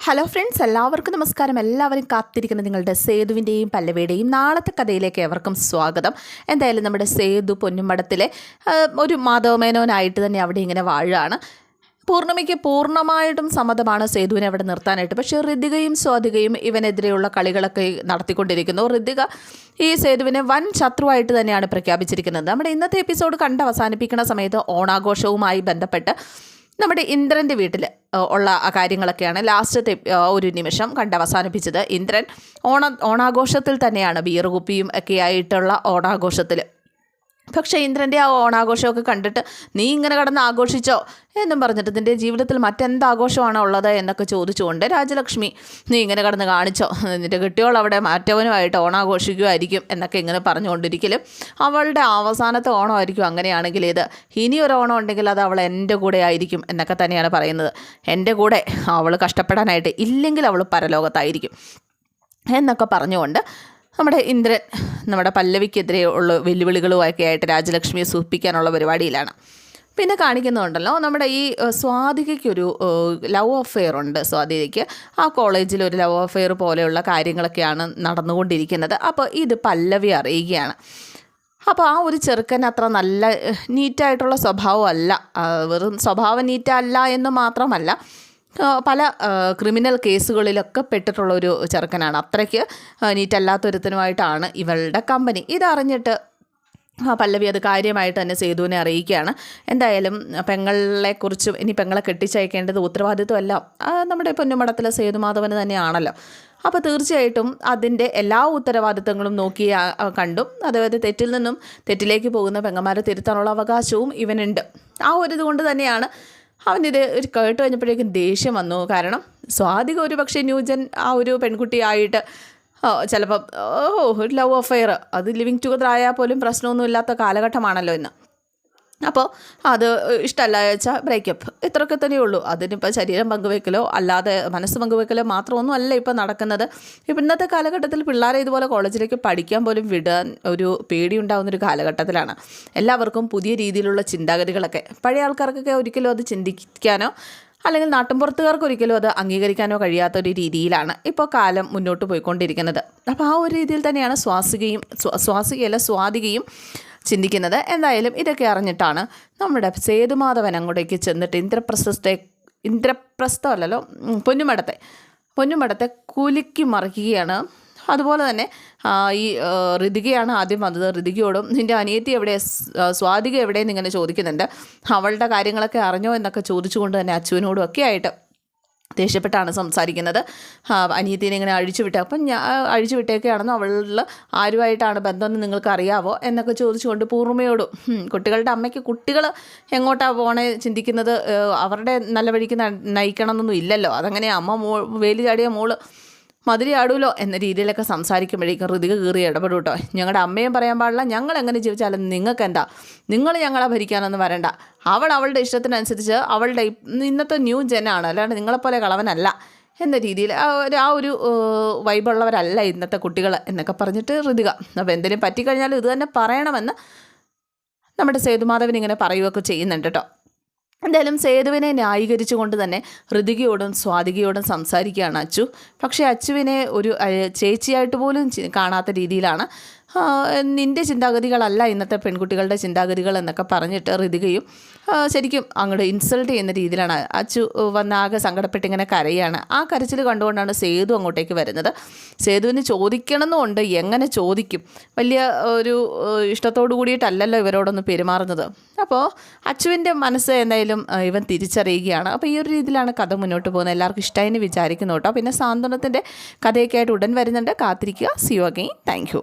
Hello friends എല്ലാവർക്കും നമസ്കാരം. എല്ലാവരും കാത്തിരിക്കുന്ന നിങ്ങളുടെ സേതുവിന്റെയും പല്ലവിയുടെയും നാളത്തെ കഥയിലേക്ക് എവർക്കും സ്വാഗതം. എന്തായാലും നമ്മുടെ സേതു പൊന്നുമടത്തിലെ ഒരു മാധവമേനോനായിട്ട് തന്നെ അവിടെ ഇങ്ങനെ വാഴുകയാണ്. പൂർണിമയ്ക്ക് പൂർണമായിട്ടും സമ്മതമാണ് സേതുവിനെ അവിടെ നിർത്താനായിട്ട്. പക്ഷേ ഋതികയും സ്വാതികയും ഇവനെതിരെയുള്ള കളികളൊക്കെ നടത്തിക്കൊണ്ടിരിക്കുന്നു. ഋതിക ഈ സേതുവിനെ വൻ ശത്രുവായിട്ട് തന്നെയാണ് പ്രഖ്യാപിച്ചിരിക്കുന്നത്. നമ്മുടെ ഇന്നത്തെ എപ്പിസോഡ് കണ്ട് അവസാനിപ്പിക്കുന്ന സമയത്ത് ഓണാഘോഷവുമായി ബന്ധപ്പെട്ട് നമ്മുടെ ഇന്ദ്രന്റെ വീട്ടിൽ ഉള്ള കാര്യങ്ങളൊക്കെയാണ് ലാസ്റ്റത്തെ ഒരു നിമിഷം കണ്ട് അവസാനിപ്പിച്ചത്. ഇന്ദ്രൻ ഓണ ഓണാഘോഷത്തിൽ തന്നെയാണ്. ബിയർ കുപ്പിയും ഒക്കെ ആയിട്ടുള്ള ഓണാഘോഷത്തിൽ പക്ഷേ ഇന്ദ്രന്റെ ആ ഓണാഘോഷമൊക്കെ കണ്ടിട്ട് നീ ഇങ്ങനെ കടന്ന് ആഘോഷിച്ചോ എന്നും പറഞ്ഞിട്ട് നിന്റെ ജീവിതത്തിൽ മറ്റെന്ത് ആഘോഷമാണോ ഉള്ളത് എന്നൊക്കെ ചോദിച്ചുകൊണ്ട് രാജലക്ഷ്മി നീ ഇങ്ങനെ കടന്ന് കാണിച്ചോ. നിന്റെ കെട്ടിയോൾ അവിടെ മാറ്റവനുമായിട്ട് ഓണാഘോഷിക്കുമായിരിക്കും എന്നൊക്കെ ഇങ്ങനെ പറഞ്ഞുകൊണ്ടിരിക്കലും അവളുടെ അവസാനത്തെ ഓണമായിരിക്കും അങ്ങനെയാണെങ്കിൽ ഇത്. ഇനി ഒരു ഓണം ഉണ്ടെങ്കിൽ അത് അവൾ എന്റെ കൂടെ ആയിരിക്കും എന്നൊക്കെ തന്നെയാണ് പറയുന്നത്. എന്റെ കൂടെ അവൾ കഷ്ടപ്പെടാനായിട്ട് ഇല്ലെങ്കിൽ അവൾ പരലോകത്തായിരിക്കും എന്നൊക്കെ പറഞ്ഞുകൊണ്ട് നമ്മുടെ ഇന്ദ്രൻ നമ്മുടെ പല്ലവിക്കെതിരെ ഉള്ള വെല്ലുവിളികളുമൊക്കെ ആയിട്ട് രാജലക്ഷ്മിയെ സൂപ്പിക്കാനുള്ള പരിപാടിയിലാണ്. പിന്നെ കാണിക്കുന്നുണ്ടല്ലോ നമ്മുടെ ഈ സ്വാതികയ്ക്കൊരു ലവ് അഫെയർ ഉണ്ട് സ്വാതികയ്ക്ക്. ആ കോളേജിൽ ഒരു ലവ് അഫെയർ പോലെയുള്ള കാര്യങ്ങളൊക്കെയാണ് നടന്നുകൊണ്ടിരിക്കുന്നത്. അപ്പോൾ ഇത് പല്ലവി അറിയുകയാണ്. അപ്പോൾ ആ ഒരു ചെറുക്കൻ അത്ര നല്ല നീറ്റായിട്ടുള്ള സ്വഭാവമല്ല. വെറും സ്വഭാവം നീറ്റല്ല എന്ന് മാത്രമല്ല പല ക്രിമിനൽ കേസുകളിലൊക്കെ പെട്ടിട്ടുള്ള ഒരു ചെറുക്കനാണ്. അത്രയ്ക്ക് നീറ്റല്ലാത്തൊരുത്തനുമായിട്ടാണ് ഇവളുടെ കമ്പനി. ഇതറിഞ്ഞിട്ട് പല്ലവി അത് കാര്യമായിട്ട് തന്നെ സേതുവിനെ അറിയിക്കുകയാണ്. എന്തായാലും പെങ്ങളെക്കുറിച്ചും ഇനി പെങ്ങളെ കെട്ടിച്ചയക്കേണ്ടത് ഉത്തരവാദിത്വമല്ല നമ്മുടെ പൊന്നുമടത്തിലെ സേതുമാധവന് തന്നെയാണല്ലോ. അപ്പോൾ തീർച്ചയായിട്ടും അതിന്റെ എല്ലാ ഉത്തരവാദിത്തങ്ങളും നോക്കി കണ്ടു. അതായത് തെറ്റിൽ നിന്നും തെറ്റിലേക്ക് പോകുന്ന പെങ്ങന്മാരെ തിരുത്താനുള്ള അവകാശവും ഇവനുണ്ട്. ആ ഒരു ഇതുകൊണ്ട് തന്നെയാണ് അവനിത് ഒരു കേട്ട് കഴിഞ്ഞപ്പോഴേക്കും ദേഷ്യം വന്നു. കാരണം സ്വാതിക ഒരു പക്ഷേ ന്യൂജൻ ആ ഒരു പെൺകുട്ടിയായിട്ട് ചിലപ്പം ഓ ഒരു ലവ് അഫെയർ അത് ലിവിങ് ടുഗദർ ആയാൽ പോലും പ്രശ്നമൊന്നും ഇല്ലാത്ത കാലഘട്ടമാണല്ലോ ഇന്ന്. അപ്പോൾ അത് ഇഷ്ടമല്ല വെച്ചാൽ ബ്രേക്കപ്പ് ഇത്രയൊക്കെ തന്നെയേ ഉള്ളൂ. അതിനിപ്പോൾ ശരീരം പങ്കുവെക്കലോ അല്ലാതെ മനസ്സ് പങ്കുവെക്കലോ മാത്രമൊന്നും അല്ല ഇപ്പോൾ നടക്കുന്നത്. ഇപ്പം ഇന്നത്തെ കാലഘട്ടത്തിൽ പിള്ളേരെ ഇതുപോലെ കോളേജിലേക്ക് പഠിക്കാൻ പോലും വിടാൻ ഒരു പേടിയുണ്ടാകുന്ന ഒരു കാലഘട്ടത്തിലാണ്. എല്ലാവർക്കും പുതിയ രീതിയിലുള്ള ചിന്താഗതികളൊക്കെ. പഴയ ആൾക്കാർക്കൊക്കെ ഒരിക്കലും അത് ചിന്തിക്കാനോ അല്ലെങ്കിൽ നാട്ടിൻപുറത്തുകാർക്ക് ഒരിക്കലും അത് അംഗീകരിക്കാനോ കഴിയാത്ത ഒരു രീതിയിലാണ് ഇപ്പോൾ കാലം മുന്നോട്ട് പോയിക്കൊണ്ടിരിക്കുന്നത്. അപ്പോൾ ആ ഒരു രീതിയിൽ തന്നെയാണ് സ്വാസികയും ശ്വാസികയല്ല സ്വാതികയും ചിന്തിക്കുന്നത്. എന്തായാലും ഇതൊക്കെ അറിഞ്ഞിട്ടാണ് നമ്മുടെ സേതുമാധവൻ അങ്ങോട്ടേക്ക് ചെന്നിട്ട് ഇന്ദ്രപ്രസ്ഥത്തെ ഇന്ദ്രപ്രസ്ഥമല്ലല്ലോ പൊന്നുമടത്തെ പൊന്നുമടത്തെ കുലുക്കി മറിക്കുകയാണ്. അതുപോലെ തന്നെ ഈ ഋതികയാണ് ആദ്യം വന്നത്. ഋതികയോടും നിന്റെ അനിയത്തി എവിടെ? സ്വാതിക എവിടെയെന്ന് ഇങ്ങനെ ചോദിക്കുന്നുണ്ട്. അവളുടെ കാര്യങ്ങളൊക്കെ അറിഞ്ഞോ? എന്നൊക്കെ ചോദിച്ചുകൊണ്ട് തന്നെ അച്ചുവിനോടും ഒക്കെ ആയിട്ട് ദേഷ്യപ്പെട്ടാണ് സംസാരിക്കുന്നത്. അനിയത്തിനെ ഇങ്ങനെ അഴിച്ചു വിട്ടു അപ്പം ഞാൻ അഴിച്ചു വിട്ടേക്കാണെന്നോ അവളിൽ ആരുമായിട്ടാണ് ബന്ധമെന്ന് നിങ്ങൾക്ക് അറിയാവോ എന്നൊക്കെ ചോദിച്ചുകൊണ്ട് പൂർണമയോടും കുട്ടികളുടെ അമ്മയ്ക്ക് കുട്ടികൾ എങ്ങോട്ടാണ് പോണേ? ചിന്തിക്കുന്നത് അവരുടെ നല്ല വഴിക്ക് നയിക്കണമെന്നൊന്നും ഇല്ലല്ലോ. അതങ്ങനെ അമ്മ മോ വേലി ചാടിയ മോൾ മതിരി ആടുമല്ലോ എന്ന രീതിയിലൊക്കെ സംസാരിക്കുമ്പോഴേക്കും ഋതിക കീറി ഇടപെടും കേട്ടോ. ഞങ്ങളുടെ അമ്മയും പറയാൻ പാടില്ല ഞങ്ങൾ എങ്ങനെ ജീവിച്ചാലും നിങ്ങൾക്ക് എന്താ നിങ്ങൾ ഞങ്ങളെ ഭരിക്കാനൊന്നും വരണ്ട. അവൾ അവളുടെ ഇഷ്ടത്തിനനുസരിച്ച് അവളുടെ ഇന്നത്തെ ന്യൂ ജനാണ് അല്ലാണ്ട് നിങ്ങളെപ്പോലെ കളവനല്ല എന്ന രീതിയിൽ ആ ഒരു വൈബുള്ളവരല്ല ഇന്നത്തെ കുട്ടികൾ എന്നൊക്കെ പറഞ്ഞിട്ട് ഋതിക അപ്പോൾ എന്തെങ്കിലും പറ്റിക്കഴിഞ്ഞാൽ ഇത് തന്നെ പറയണമെന്ന് നമ്മുടെ സേതുമാധവൻ ഇങ്ങനെ പറയുകയൊക്കെ ചെയ്യുന്നുണ്ട് കേട്ടോ. എന്തായാലും സേതുവിനെ ന്യായീകരിച്ചുകൊണ്ട് തന്നെ ഹൃതികയോടും സ്വാതികയോടും സംസാരിക്കുകയാണ് അച്ചു. പക്ഷേ അച്ചുവിനെ ഒരു ചേച്ചിയായിട്ട് പോലും കാണാത്ത രീതിയിലാണ് നിന്റെ ചിന്താഗതികളല്ല ഇന്നത്തെ പെൺകുട്ടികളുടെ ചിന്താഗതികൾ എന്നൊക്കെ പറഞ്ഞിട്ട് ഋതികയും ശരിക്കും അങ്ങോട്ട് ഇൻസൾട്ട് ചെയ്യുന്ന രീതിയിലാണ്. അച്ചു വന്ന ആകെ സങ്കടപ്പെട്ട് ഇങ്ങനെ കരയാണ്. ആ കരച്ചിൽ കണ്ടുകൊണ്ടാണ് സേതു അങ്ങോട്ടേക്ക് വരുന്നത്. സേതുവിന് ചോദിക്കണമെന്നുണ്ട് എങ്ങനെ ചോദിക്കും? വലിയ ഒരു ഇഷ്ടത്തോടു കൂടിയിട്ടല്ലല്ലോ ഇവരോടൊന്ന് പെരുമാറുന്നത്. അപ്പോൾ അച്ചുവിന്റെ മനസ്സ് എന്തായാലും ഇവൻ തിരിച്ചറിയുകയാണ്. അപ്പോൾ ഈ ഒരു രീതിയിലാണ് കഥ മുന്നോട്ട് പോകുന്നത്. എല്ലാവർക്കും ഇഷ്ടമായി വിചാരിക്കുന്നു കേട്ടോ. പിന്നെ സാന്ത്വനത്തിന്റെ കഥയൊക്കെ ആയിട്ട് ഉടൻ വരുന്നുണ്ട്. കാത്തിരിക്കുക. C you again thank